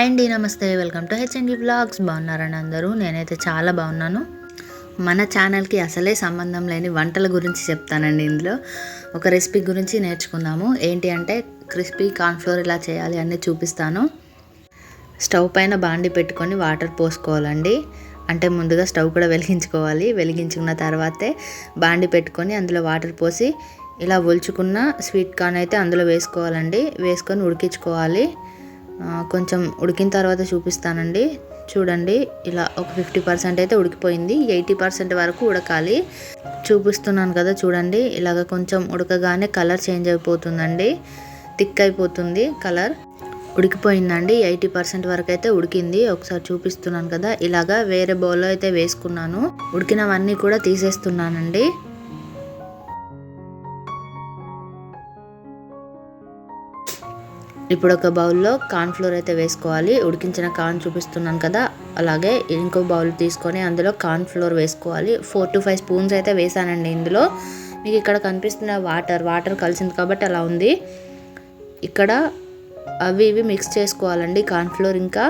Hi అండి నమస్తే. Welcome to HMD blogs. బాగున్నారని అందరూ? నేనైతే చాలా బాగున్నాను. మన ఛానల్కి అసలే సంబంధం లేని వంటల గురించి చెప్తానండి ఇందులో. ఒక రెసిపీ గురించి నేర్చుకుందాము. ఏంటి అంటే క్రిస్పీ కార్న్ఫ్లోర్ ఇలా చేయాలి అన్నీ చూపిస్తాను. స్టవ్ పైన బాండి పెట్టుకొని వాటర్ పోసుకోవాలండి. అంటే ముందుగా స్టవ్ కూడా వెలిగించుకోవాలి. వెలిగించుకున్న తర్వాతే బాండి పెట్టుకొని అందులో వాటర్ పోసి ఇలా ఒలుచుకున్న స్వీట్ కార్న్ అయితే అందులో వేసుకోవాలండి. వేసుకొని ఉడికించుకోవాలి. కొంచెం ఉడికిన తర్వాత చూపిస్తానండి. చూడండి ఇలా ఒక ఫిఫ్టీ పర్సెంట్ అయితే ఉడికిపోయింది. ఎయిటీ పర్సెంట్ వరకు ఉడకాలి. చూపిస్తున్నాను కదా చూడండి. ఇలాగ కొంచెం ఉడకగానే కలర్ చేంజ్ అయిపోతుందండి. థిక్ అయిపోతుంది కలర్. ఉడికిపోయిందండి. ఎయిటీ పర్సెంట్ వరకు అయితే ఉడికింది. ఒకసారి చూపిస్తున్నాను కదా. ఇలాగా వేరే బౌల్లో అయితే వేసుకున్నాను. ఉడికినవన్నీ కూడా తీసేస్తున్నానండి. ఇప్పుడు ఒక బౌల్లో కార్న్ ఫ్లోర్ అయితే వేసుకోవాలి. ఉడికించిన కార్న్ చూపిస్తున్నాను కదా. అలాగే ఇంకో బౌల్ తీసుకొని అందులో కార్న్ ఫ్లోర్ వేసుకోవాలి. ఫోర్ టు ఫైవ్ స్పూన్స్ అయితే వేసానండి ఇందులో. మీకు ఇక్కడ కనిపిస్తున్న వాటర్ వాటర్ కలిసింది కాబట్టి అలా ఉంది. ఇక్కడ అవి ఇవి మిక్స్ చేసుకోవాలండి కార్న్ ఫ్లోర్ ఇంకా.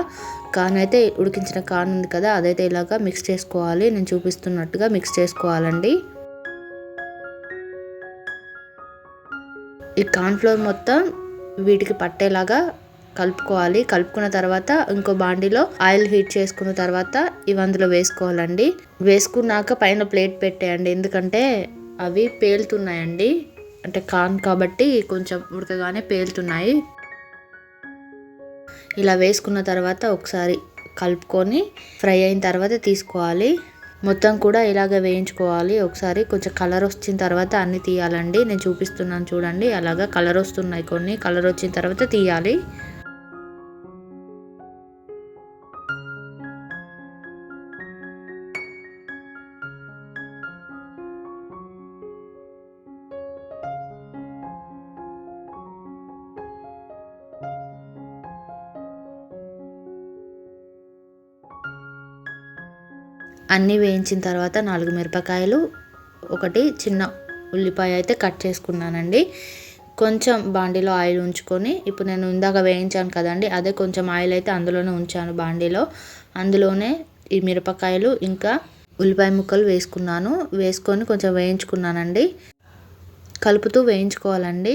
కార్న్ అయితే ఉడికించిన కార్న్ ఉంది కదా అదైతే ఇలాగా మిక్స్ చేసుకోవాలి. నేను చూపిస్తున్నట్టుగా మిక్స్ చేసుకోవాలండి. ఈ కార్న్ఫ్లోర్ మొత్తం వీటికి పట్టేలాగా కలుపుకోవాలి. కలుపుకున్న తర్వాత ఇంకో బాండిలో ఆయిల్ హీట్ చేసుకున్న తర్వాత ఇవి అందులో వేసుకోవాలండి. వేసుకున్నాక పైన ప్లేట్ పెట్టేయండి. ఎందుకంటే అవి పేలుతున్నాయండి. అంటే కాన్ కాబట్టి కొంచెం ఉడకగానే పేలుతున్నాయి. ఇలా వేసుకున్న తర్వాత ఒకసారి కలుపుకొని ఫ్రై అయిన తర్వాత తీసుకోవాలి. మొత్తం కూడా ఇలాగ వేయించుకోవాలి. ఒకసారి కొంచెం కలర్ వచ్చిన తర్వాత అన్ని తీయాలండి. నేను చూపిస్తున్నాను చూడండి. అలాగా కలర్ వస్తున్నాయి కొన్ని. కలర్ వచ్చిన తర్వాత తీయాలి. అన్నీ వేయించిన తర్వాత నాలుగు మిరపకాయలు ఒకటి చిన్న ఉల్లిపాయ అయితే కట్ చేసుకున్నానండి. కొంచెం బాండీలో ఆయిల్ ఉంచుకొని ఇప్పుడు నేను ఇందాక వేయించాను కదండి అదే కొంచెం ఆయిల్ అయితే అందులోనే ఉంచాను బాండీలో. అందులోనే ఈ మిరపకాయలు ఇంకా ఉల్లిపాయ ముక్కలు వేసుకున్నాను. వేసుకొని కొంచెం వేయించుకున్నానండి. కలుపుతూ వేయించుకోవాలండి.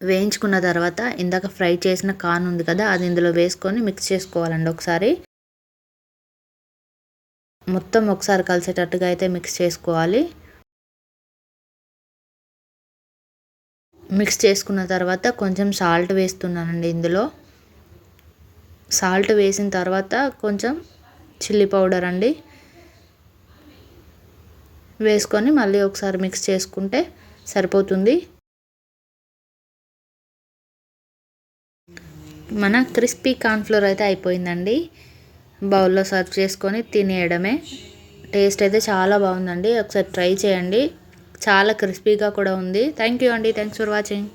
వేయించుకున్న తర్వాత ఇందాక ఫ్రై చేసిన కార్న్ ఉంది కదా అది ఇందులో వేసుకొని మిక్స్ చేసుకోవాలండి ఒకసారి. మొత్తం ఒకసారి కలిసేటట్టుగా అయితే మిక్స్ చేసుకోవాలి. మిక్స్ చేసుకున్న తర్వాత కొంచెం సాల్ట్ వేస్తున్నానండి ఇందులో. సాల్ట్ వేసిన తర్వాత కొంచెం చిల్లీ పౌడర్ అండి. వేసుకొని మళ్ళీ ఒకసారి మిక్స్ చేసుకుంటే సరిపోతుంది. మన క్రిస్పీ కార్న్ఫ్లోర్ అయితే అయిపోయిందండి. బౌల్లో సర్వ్ చేసుకొని తినేయడమే. టేస్ట్ అయితే చాలా బాగుందండి. ఒకసారి ట్రై చేయండి. చాలా క్రిస్పీగా కూడా ఉంది. థ్యాంక్ యూ అండి. Thanks for watching.